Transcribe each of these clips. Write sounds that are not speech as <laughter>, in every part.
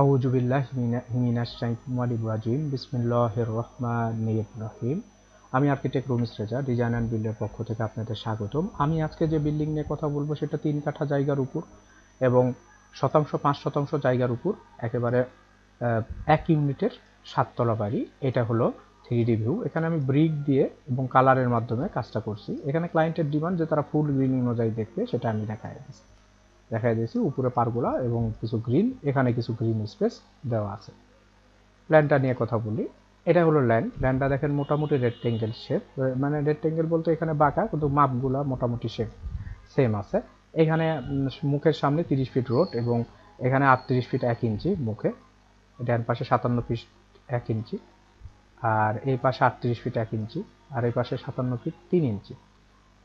আউজুবিল্লাহ রাজিম। বিসমিল্লাহির রহমানির রহিম। আমি architect Rumis Reza design and বিল্ডের পক্ষ থেকে আপনাদের স্বাগতম। আমি আজকে যে বিল্ডিং নিয়ে কথা বলব, সেটা তিন কাঠা জায়গার উপর এবং শতাংশ, পাঁচ শতাংশ জায়গার উপর একেবারে এক ইউনিটের সাততলা বাড়ি। এটা হলো থ্রি ডি ভিউ। এখানে আমি ব্রিক দিয়ে এবং কালারের মাধ্যমে কাজটা করছি। এখানে ক্লায়েন্টের ডিমান্ড যে তারা ফুল গ্রিন অনুযায়ী দেখবে, সেটা আমি দিচ্ছি। দেখাই দিয়েছি, উপরে পারগোলা এবং কিছু গ্রিন এখানে কিছু গ্রিন স্পেস দেওয়া আছে। ল্যান্ডটা নিয়ে কথা বলি। এটা হলো ল্যান্ড ল্যান্ডটা দেখেন মোটামুটি রেক্টেঙ্গেল শেপ মানে রেক্টেঙ্গেল বলতে এখানে বাঁকা, কিন্তু মাপগুলা মোটামুটি শেপ সেম আছে। এখানে মুখের সামনে তিরিশ ফিট রোড এবং এখানে আটত্রিশ ফিট এক ইঞ্চি মুখে। ডান পাশে সাতান্ন ফিট এক ইঞ্চি। আর এই পাশে আটত্রিশ ফিট এক ইঞ্চি। আর এই পাশে সাতান্ন ফিট তিন ইঞ্চি।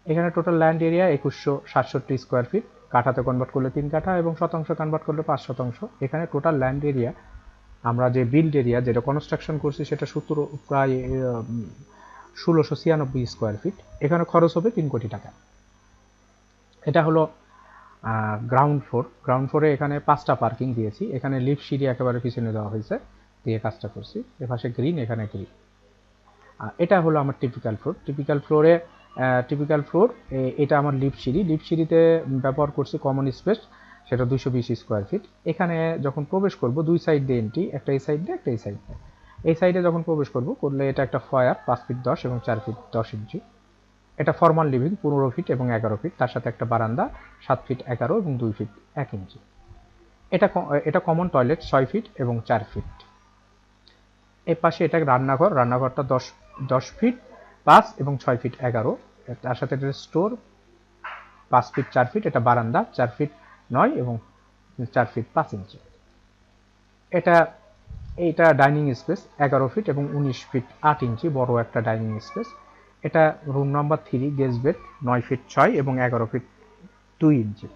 এখানে টোটাল ল্যান্ড এরিয়া একুশশো সাতষট্টি স্কোয়ার ফিট কাঠাতে কনভার্ট করলে তিন কাঠা এবং শতাংশ কনভার্ট করলে পাঁচ শতাংশ। এখানে টোটাল ল্যান্ড এরিয়া আমরা যে বিল্ড এরিয়া যেটা কনস্ট্রাকশন করছি, সেটা সত্তর, প্রায় ষোলোশো ছিয়ানব্বই স্কোয়ার ফিট এখানে খরচ হবে তিন কোটি টাকা। এটা হলো গ্রাউন্ড ফ্লোর গ্রাউন্ড ফ্লোরে এখানে পাঁচটা পার্কিং দিয়েছি। এখানে লিফট সিঁড়ি একেবারে পিছনে দেওয়া হয়েছে, দিয়ে কাজটা করছি। এপাশে গ্রিন এখানে গ্রিন এটা হলো আমার টিপিক্যাল ফ্লোর টিপিক্যাল ফ্লোরে টিপিক্যাল ফ্লোর এটা আমার লিপ সিঁড়ি। লিফট সিঁড়িতে ব্যবহার করছি কমন স্পেস সেটা দুশো বিশ স্কোয়ার ফিট এখানে যখন প্রবেশ করব, দুই সাইড দিয়ে এন্ট্রি একটা এই সাইড দিয়ে, একটা এই সাইড দিয়ে। এই সাইডে যখন প্রবেশ করব, করলে এটা একটা ফয়ার পাঁচ ফিট দশ এবং চার ফিট দশ ইঞ্চি এটা ফর্মাল লিভিং পনেরো ফিট এবং এগারো ফিট তার সাথে একটা বারান্দা, সাত ফিট এগারো এবং দুই ফিট এক ইঞ্চি এটা এটা কমন টয়লেট ছয় ফিট এবং চার ফিট এর পাশে এটা রান্নাঘর, রান্নাঘরটা দশ দশ ফিট পাঁচ এবং ছয় ফিট এগারো। তার সাথে এটা স্টোর পাঁচ ফিট চার ফিট এটা বারান্দা, চার ফিট নয় এবং চার ফিট পাঁচ ইঞ্চি। এটা, এইটা ডাইনিং স্পেস এগারো ফিট এবং উনিশ ফিট আট ইঞ্চি, বড় একটা ডাইনিং স্পেস এটা room number three guest bed নয় ফিট ছয় এবং এগারো ফিট দুই ইঞ্চি।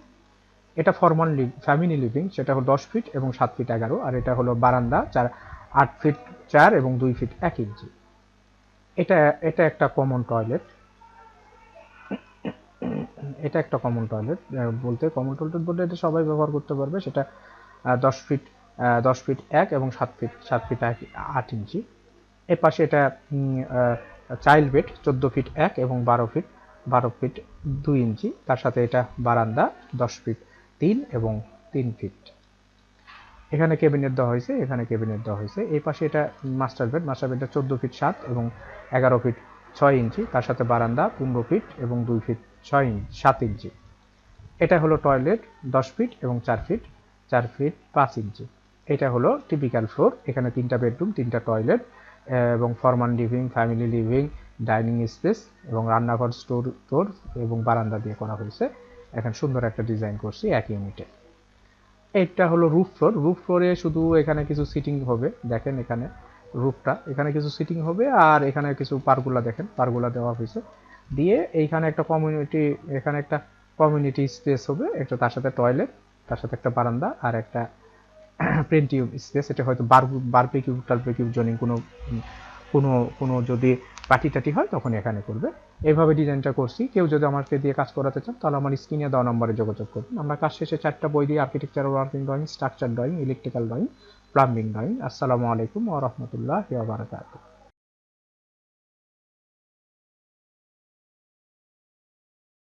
এটা ফর্মাল ফ্যামিলি লিভিং সেটা হলো দশ ফিট এবং সাত ফিট এগারো, আর এটা হলো বারান্দা, চার, আট ফিট চার এবং দুই ফিট এক ইঞ্চি। এটা এটা একটা কমন টয়লেট এটা একটা কমন টয়লেট বলতে কমন টয়লেট বলতে এটা সবাই ব্যবহার করতে পারবে। সেটা দশ ফিট দশ ফিট এক এবং সাত ফিট সাত ফিট এক, আট ইঞ্চি। এর পাশে এটা চাইল্ড বেড চোদ্দ ফিট এক এবং বারো ফিট বারো ফিট দুই ইঞ্চি। তার সাথে এটা বারান্দা, দশ ফিট তিন এবং তিন ফিট এখানে কেবিনেট দেওয়া হয়েছে, এখানে কেবিনেট দেওয়া হয়েছে। এই পাশে এটা মাস্টার বেড মাস্টার বেডটা চোদ্দ ফিট সাত এবং এগারো ফিট ছয় ইঞ্চি। তার সাথে বারান্দা পনেরো ফিট এবং দুই ফিট ছয় ইঞ্চি, সাত ইঞ্চি। এটা হলো টয়লেট দশ ফিট এবং চার ফিট চার ফিট পাঁচ ইঞ্চি। এটা হলো টিপিক্যাল ফ্লোর এখানে তিনটা বেডরুম তিনটা টয়লেট এবং formal living family living dining space এবং রান্নাঘর স্টোর স্টোর এবং বারান্দা দিয়ে করা হয়েছে। এখন সুন্দর একটা ডিজাইন করছি, এক ইউনিটে এটা হলো রুফ ফ্লোর রুফ ফ্লোরে শুধু এখানে কিছু সিটিং হবে, দেখেন এখানে রুফটা এখানে কিছু সিটিং হবে আর এখানে কিছু পারগুলা দেখেন পারগুলা দেওয়া হয়েছে। দিয়ে এইখানে একটা কমিউনিটি এখানে একটা কমিউনিটি স্পেস হবে, একটা তার সাথে টয়লেট তার সাথে একটা বারান্দা আর একটা <clears throat> প্রিন্টিভ স্পেস এটা হয়তো বার বারবিকিউ টারবিকিউ জোনিং কোনো কোনো কোনো যদি পার্টি টাটি হয় তখন এখানে করবে। এইভাবে ডিজাইনটা করছি। কেউ যদি আমাকে দিয়ে কাজ করাতে চান, তাহলে আমার স্ক্রিনে দেওয়া নম্বরে যোগাযোগ করুন। আমরা কাজ শেষে চারটা বই দিয়ে architecture working drawing structure drawing electrical drawing plumbing drawing আসসালামু আলাইকুম ও রাহমাতুল্লাহি বারাকাতুহু।